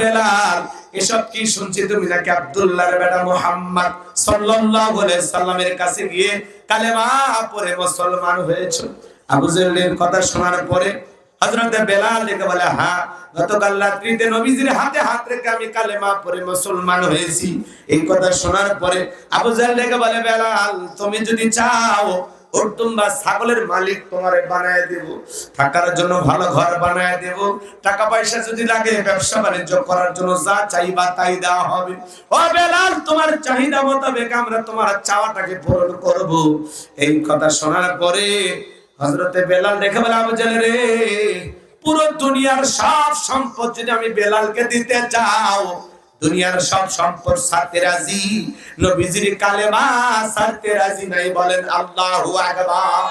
বেলাল, এসব কি শুনছি তুমি নাকি আব্দুল্লাহর বেটা মুহাম্মদ সাল্লাল্লাহু আলাইহি সাল্লামের কাছে গিয়ে কালেমা পড়ে মুসলমান হয়েছো? আবু কথা শোনার পরে বেলাল বলে হ্যাঁ গতকাল রাত্রিতে নবীজির হাতে হাত রেখে আমি কালেমা পড়ে মুসলমান হয়েছি। এই কথা শোনার পরে আবু বলে, বেলাল, তুমি যদি চাও বা ছাগলের মালিক, তোমারে বানায় দেব। থাকার জন্য ভালো ঘর বানায় দেব। টাকা পয়সা যদি লাগে, ব্যবসা বাণিজ্য করার জন্য যা চাইবা তাই দেওয়া হবে। ও বেলাল, তোমার চাহিদা মোতাবেক আমরা তোমার চাওয়াটাকে পূরণ করব। এই কথা শোনার পরে হজরতে বেলাল দেখে বলে রে, পুরো দুনিয়ার সব সম্পদ যদি আমি বেলালকে দিতে চাও দুনিয়ার সব সম্পদ সারতে রাজি। নবীজির কালেমা সারতে রাজি নাই, বলেন আল্লাহু আকবার।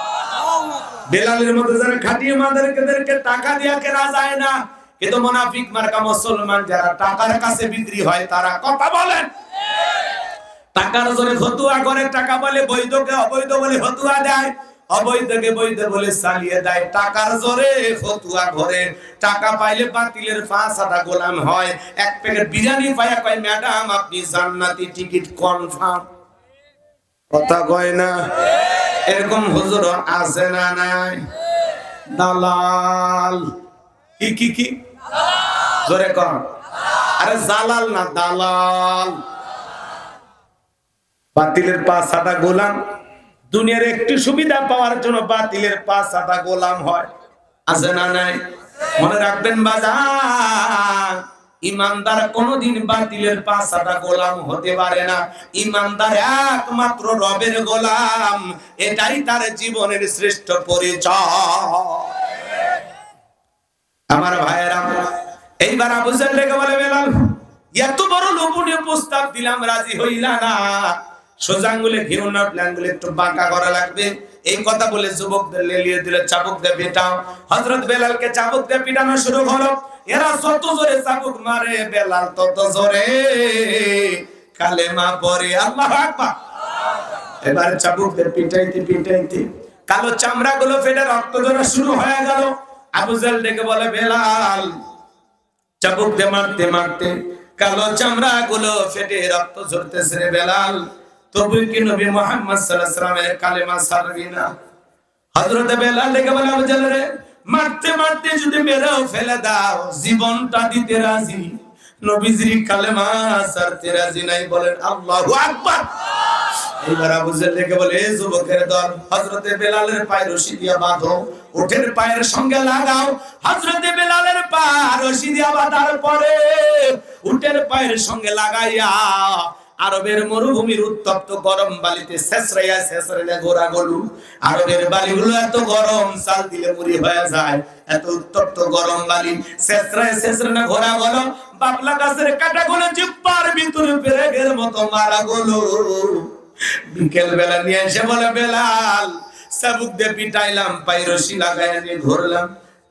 বেলালের মতো যারা খাটিয়ে মাদারকে টাকা দিয়া কেনা যায় না। কিন্তু মুনাফিক মার্কা মুসলমান যারা টাকার কাছে বিক্রি হয়, তারা কথা বলেন। টাকার জোরে ফতুয়া করে, টাকা বলে বৈধকে অবৈধ বলে ফতুয়া দেয়। অবৈধকে বৈধ বলে চালিয়ে দেয়। টাকার জোরে ফতুয়া ঘরে। টাকা পাইলে বাতিলের পাঁচ হাজার গোলাম হয়। এক প্যাকেট বিরিয়ানি পাইয়া কয়, ম্যাডাম, আপনি জান্নাতি টিকিট কনফার্ম। কথা কয় না। এরকম হুজুর আছে না নাই? দালাল। কি কি কি? জোরে কর আরে জালাল না, দালাল। বাতিলের পাঁচ হাতা গোলাম। দুনিয়ার একটু সুবিধা পাওয়ার জন্য বাতিলের পাঁচ হাতা গোলাম হয়। আছে না নাই? মনে রাখবেন বাজার ইমানদার কোনদিন বাতিলের পাঁচ হাতা গোলাম হতে পারে না। ইমানদার একমাত্র রবের গোলাম, এটাই তার জীবনের শ্রেষ্ঠ পরিচয়। আমার ভাইয়েরা, এইবার আবু জাহল বলে বেলাল, এত বড় লোভনীয় প্রস্তাব দিলাম, রাজি হইলা না। সোজা আঙ্গুলে ঘিরো না আঙ্গুলে একটু বাঁকা করা লাগবে। এই কথা বলে যুবকদের লেলিয়ে দিলে চাবুক দিয়ে পিটাও। হযরত বেলালকে চাবুক দিয়ে পিটানো শুরু হলো এরা যত জোরে চাবুক মারে, বেলাল তত জোরে। কালেমা পড়ে, আল্লাহু আকবার। এবার চাবুক দিয়ে পিটাইতে পিটাইতে কালো চামড়া গুলো ফেটে রক্ত ঝরা শুরু হয়ে গেল। আবু জাহল ডেকে বলে, বেলাল, চাবুক দিয়ে মারতে মারতে কালো চামড়া গুলো ফেটে রক্ত ঝরতেছে বেলাল। তবু কি নবী মোহাম্মদ সাল্লামের কালেমা ছাড়বি না। যুবকের বেলালের পায়ে রশি দিয়া পায়ের সঙ্গে লাগাও, হযরতে বেলালের পা রশি দিয়া বাঁধার পরে উটের পায়ের সঙ্গে লাগাইয়া আরবের মরুভূমির উত্তপ্ত গরম বালিতে শেষরাইয়া শেষরাইয়া ঘোরা গলু। আরবের বালিগুলো এত গরম, চাল দিলে মুড়ি হয়ে যায়। এত উত্তপ্ত গরম বালি। শেষরায় শেষরায় ঘোরা গলো। বাবলা গাছের কাটা গুলো জিব্বার ভিতরে পেরেগের মতো মারা গলো। বিকেল বেলা নিয়ে এসে বলে বেলাল, সাবুক দিয়ে পিটাইলাম পাই রশি লাগাইয়া নিয়ে ঘুরলাম।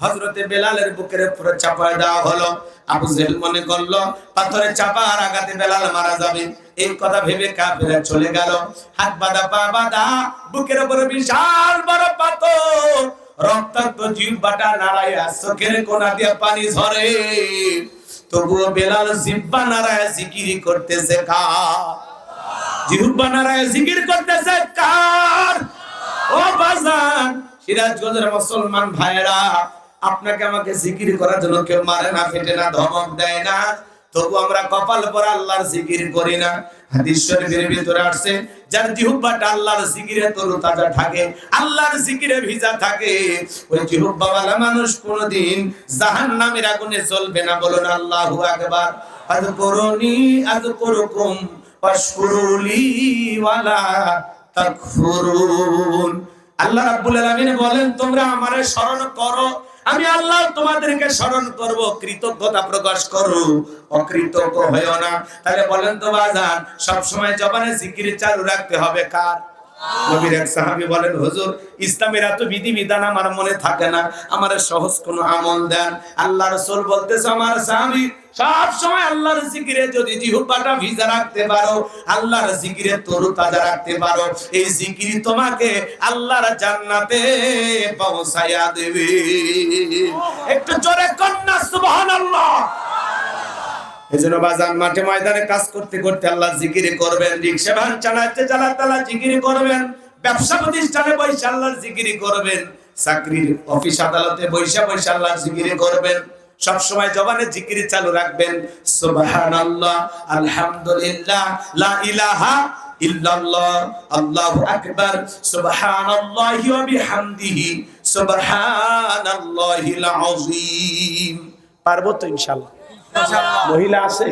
হজরতে বেলালের বুকের উপরে চাপায় দেওয়া হলো। আবু জেল মনে করল, পাথরে চাপার আঘাতে বেলাল মারা যাবে। এই কথা ভেবে কাফেরা চলে গেল। হাত বাঁধা, পা বাঁধা, বুকের উপরে বিশাল বড় পাথর। রক্তাক্ত জিহ্বাটা নাড়াইয়া চোখের কোনা দিয়ে পানি ঝরে। তবুও বেলাল জিব্বা নাড়ায় জিকিরি করতেছে কার? জিহুব্বা নাড়ায় জিকির করতেছে কার? ও বাজান, সিরাজগঞ্জের মুসলমান ভাইরা আপনাকে আমাকে জিকির করার জন্য কেউ মারে না, ফেটে না, ধমক দেয় না। তবু আমরা কপাল পর আল্লাহর জিকির করি না। ভিতরে আসছে, যার জিহুব্বাটা আল্লাহর জিকিরে তরু তাজা থাকে, আল্লাহর জিকিরে ভিজা থাকে। ওই মানুষ আগুনে না বলুন আল্লাহু আকবার। আযকুরুনি আযকুরুকুম ওয়াশকুরুলি ওয়ালা তাকফুরুন। আল্লাহ রাব্বুল আলামিন বলেন, তোমরা আমারে স্মরণ করো আমি আল্লাহ তোমাদেরকে স্মরণ করব, কৃতজ্ঞতা প্রকাশ করো। অকৃতজ্ঞ হয়েও না। তাহলে বলেন তো বাজান সব সময় জবানে জিকির চালু রাখতে হবে কার? নবীর এক সাহাবী বলেন, হুজুর, ইসলামের এত বিধি বিধান আমার মনে থাকে না। আমার সহজ কোনো আমল দেন। আল্লাহ রাসূল বলতেছে, আমার সাহাবী, সব সময় আল্লাহর জিকিরে যদি জিহ্বাটা ভিজা রাখতে পারো, আল্লাহর জিকিরে তরু তাজা রাখতে পারো। এই জিকির তোমাকে আল্লাহর জান্নাতে পৌঁছায়া দেবে। একটু জোরে কন্যা, সুবহানাল্লাহ। এজন্য বাজান মাঠে ময়দানে কাজ করতে করতে আল্লাহ জিকির করবেন রিক্সা ভ্যান চালাতে চালাতে আল্লাহ জিকির করবেন, ব্যবসা প্রতিষ্ঠানে বসে আল্লাহর জিকির করবেন, চাকরির অফিস আদালতে বৈশা বৈশা আল্লাহর জিকির করবেন সব সময় জবানে জিকির চালু রাখবেন, সুবহানাল্লাহ, আলহামদুলিল্লাহ, লা ইলাহা ইল্লাল্লাহ, আল্লাহু আকবার, সুবহানাল্লাহি ওয়া বিহামদিহি, সুবহানাল্লাহিল আযীম। পারব তো ইনশাআল্লাহ। মহিলা আছে?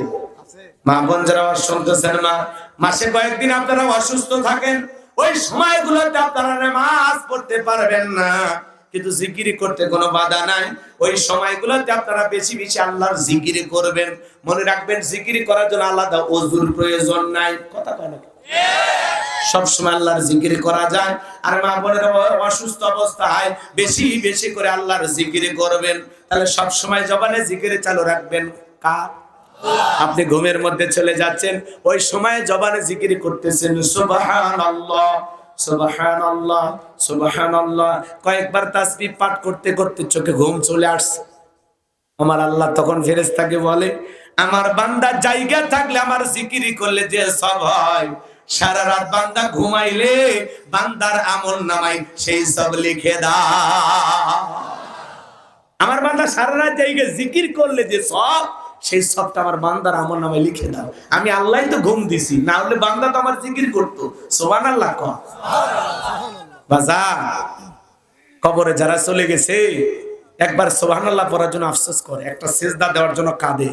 মা বোন যারা শুনতেছেন মা মাসে কয়েকদিন আপনারা অসুস্থ থাকেন ওই সময়গুলোতে আপনারা নামাজ পড়তে পারবেন না। কিন্তু জিকিরি করতে কোনো বাধা নাই। ওই সময়গুলোতে আপনারা বেশি বেশি আল্লাহর জিকিরি করবেন। মনে রাখবেন জিকিরি করার জন্য আলাদা অজুর প্রয়োজন নাই। কথা কয় না সব সময় আল্লাহর জিকির করা যায়। আর মা বোনের অসুস্থ অবস্থায় বেশি বেশি করে আল্লাহর জিকির করবেন। তাহলে সব সময় জবানে জিকিরে চালু রাখবেন। আপনি ঘুমের মধ্যে চলে যাচ্ছেন, ওই সময়ে জবানে জিকির করতেছেন, সুবহানাল্লাহ সুবহানাল্লাহ সুবহানাল্লাহ। কয়েকবার তাসবিহ পাঠ করতে করতে চোখে ঘুম চলে আসছে। আমার আল্লাহ তখন ফেরেশতাকে বলে, আমার বান্দা জায়গা থাকলে আমার জিকিরি করলে যে সব হয়। সারা রাত বান্দা ঘুমাইলে বান্দার আমল নামাই সেই সব লিখে দা আমার বান্দা সারা রাত জায়গা জিকির করলে যে সব সেই সবটা আমার বান্দার আমল নামে লিখে দাও। আমি আল্লাহ তো ঘুম দিছি, না হলে বান্দা তো আমার জিকির করতো। সোবান আল্লাহ বাজা কবরে যারা চলে গেছে, একবার সোবান আল্লাহ পড়ার জন্য আফসোস করে, একটা সেজদা দেওয়ার জন্য কাঁদে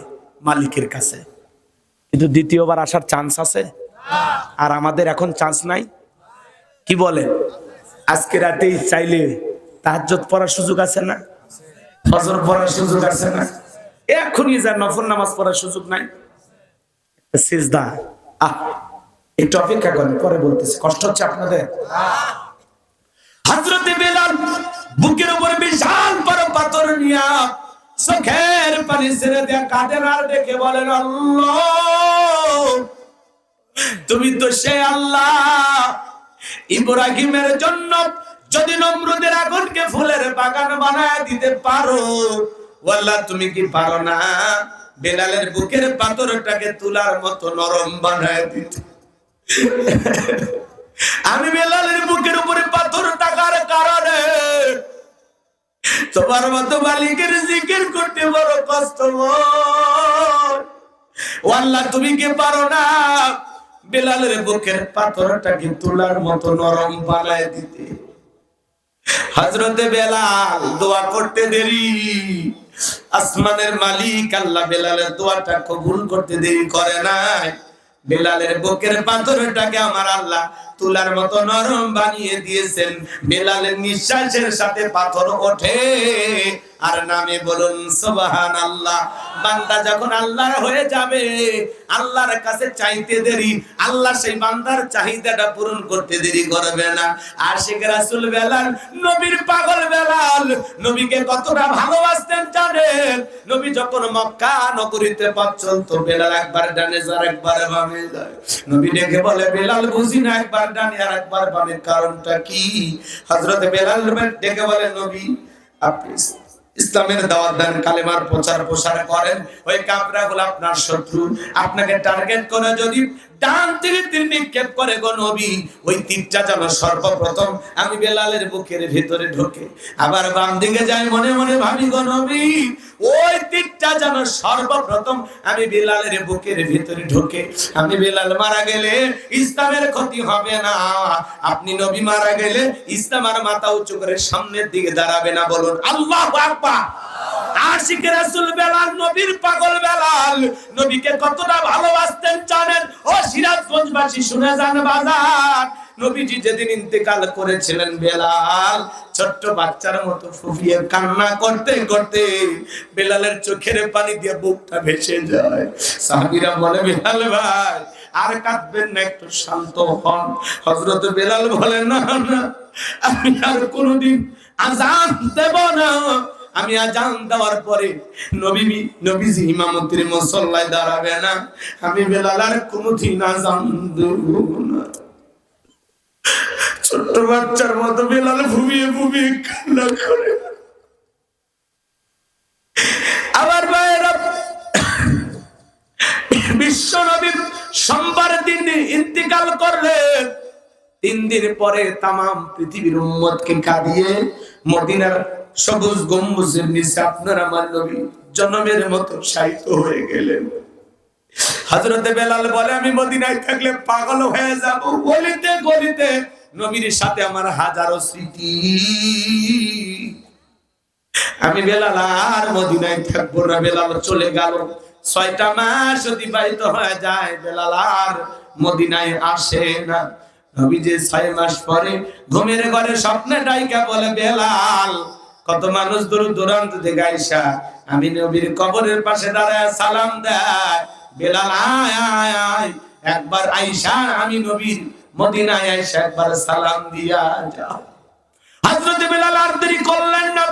মালিকের কাছে। কিন্তু দ্বিতীয়বার আসার চান্স আছে? আর আমাদের এখন চান্স নাই? কি বলে? আজকে রাতেই চাইলে তাহাজ্জত পড়ার সুযোগ আছে না? ফজর পড়ার সুযোগ আছে না? এখনই যা নফল নামাজ পড়ার সুযোগ নাই। সিজদা, আহ, একটু অপেক্ষা করেন, পরে বলতেছি, কষ্ট হচ্ছে আপনাদের? হযরতে বেলাল বুকের উপর বিশাল বড় পাথর নিয়া চোখের পানি ছেড়ে দেয়া কাঁদেন আর ডেকে বলেন, আল্লাহ, তুমি তো সে আল্লাহ। ইব্রাহিমের জন্য যদি নমরুদের আগুনকে ফুলের বাগান বানায় দিতে পারো ওয়াল্লাহ তুমি কি পারো না? বেলালের বুকের পাথরটাকে তুলার মতো নরম বানায় দিতে। আমি বেলালের বুকের উপরে পাথর টাকার কারণে তোমার মতো মালিকের জিকির করতে বড় কষ্ট ওয়াল্লাহ তুমি কি পারো না? বেলালের বুকের পাথরটাকে তুলার মতো নরম বানায় দিতে। হজরতে বেলাল, দোয়া করতে দেরি। আসমানের মালিক আল্লাহ বেলালের দোয়াটা কবুল করতে দেরি করে নাই। বেলালের বুকের পাথরটাকে আমার আল্লাহ তুলার মতো নরম বানিয়ে দিয়েছেন। বেলালের নিঃশ্বাসের সাথে পাথর ওঠে। আর নামে বলুন সুবহান আল্লাহ বান্দা যখন আল্লাহর হয়ে যাবে, আল্লাহর কাছে চাইতে দেরি, আল্লাহ সেই বান্দার চাহিদাটা পূরণ করতে দেরি করবে না। আশিক রাসূল বেলাল, নবীর পাগল বেলাল, নবীকে কতটা ভালোবাসতেন জানেন? নবী যখন মক্কা নগরীতে পথ চলতো, বেলাল একবার ডানে যার একবার বামে যায়। নবী ডেকে বলে, বেলাল, বুঝি না, একবার ডানে আর একবার বামে। কারণটা কি? হযরত বেলাল ডেকে বলে, নবী, আপনি ইসলামের দাওয়াত দেন, কালেমার প্রচার প্রসার করেন। ওই কাপড়া গুলো আপনার শত্রু। আপনাকে টার্গেট করে যদি ডান থেকে তীর নিক্ষেপ করে, গো নবী, ওই তীরটা যেন সর্বপ্রথম আমি বেলালের বুকের ভিতরে ঢোকে। আবার বাম দিকে যাই মনে মনে ভাবি, গো নবী, ওই তীরটা যেন সর্বপ্রথম আমি বেলালের বুকের ঢোকে। আমি বেলাল মারা গেলে ইসলামের ক্ষতি হবে না। আপনি নবী মারা গেলে ইসলাম আর মাথা উঁচু করে সামনের দিকে দাঁড়াবে না বলুন। আল্লাহ আকবার। আশিক রাসূল বেলাল, নবীর পাগল বেলাল। নবীকে কতটা ভালোবাসতেন জানেন? ও সিরাজগঞ্জবাসী, শুনে যান বাজার। নবীজি যেদিন ইন্তেকাল করেছিলেন বেলাল, ছোট্ট বাচ্চার মতো কান্না করতে করতে বেলালের চোখের পানি দিয়ে বুকটা ভেসে যায়। সাহাবীরা বলে, বেলাল ভাই, আর কাঁদবেন না, একটু শান্ত হন। হযরত বেলাল বলে, না না, আমি আর কোনোদিন আজান দেব না। আমি আজান দেওয়ার পরে নবী নবীজি ইমামতির মুসল্লায় দাঁড়াবে না। আমি বেলাল আর কোনোদিন না। ছোট্ট বাচ্চার মতো বেলাল কান্না করে। আবার বিশ্ব নবীর সোমবার দিন ইন্তিকাল করলেন তিন দিন পরে তাম পৃথিবীর উম্মতকে কাঁদিয়ে মদিনার সবুজ গম্বুজের নিচে আপনার আমার নবী জন্মের মতো সাহিত্য হয়ে গেলেন। বেলাল বলে, আমি মদিনায় থাকলে পাগল হয়ে যাব নবীর সাথে আমার হাজারো স্মৃতি। আমি বেলাল আর মদিনায় থাকব না, বেলাল চলে গেল। ছয়টা মাস অতিবাহিত হয়ে যায়, বেলাল আর মদিনায় আসে না। নবী যে ছয় মাস পরে ঘুমের ঘরে স্বপ্নে ডাইকা বলে, বেলাল কত মানুষ দূর দূরান্ত থেকে আইসা আমি নবীর কবরের পাশে দাঁড়ায় সালাম দেয়। বেলাল একবার আইসা আমি নবীর মদিনায় আইসা একবার সালাম দিয়া যাও। বেলাল আর দেরি করলেন না।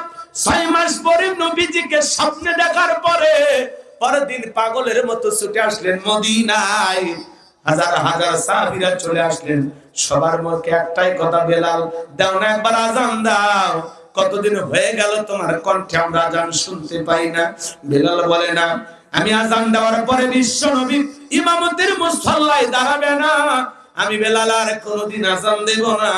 ছয় মাস পরে নবীজিকে স্বপ্নে দেখার পরে পরের দিন পাগলের মতো ছুটে আসলেন মদিনায়। হাজার হাজার চলে আসলেন। সবার মুখে একটাই কথা, বেলাল, দাও না একবার আজান দাও। কতদিন হয়ে গেল তোমার কণ্ঠে? আমরা আজান শুনতে পাই না। বেলাল বলে, না, আমি আজান দেওয়ার পরে বিশ্ব নবী ইমামতের মুসল্লায় দাঁড়াবে না। আমি বেলাল আর কোনোদিন আজান দেব না।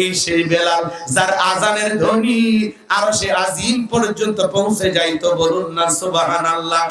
এই সেই বেলাল, যার আজানের ধ্বনি আর সে আজিম পর্যন্ত পৌঁছে যাইতো, বলুন না, সুবহানাল্লাহ।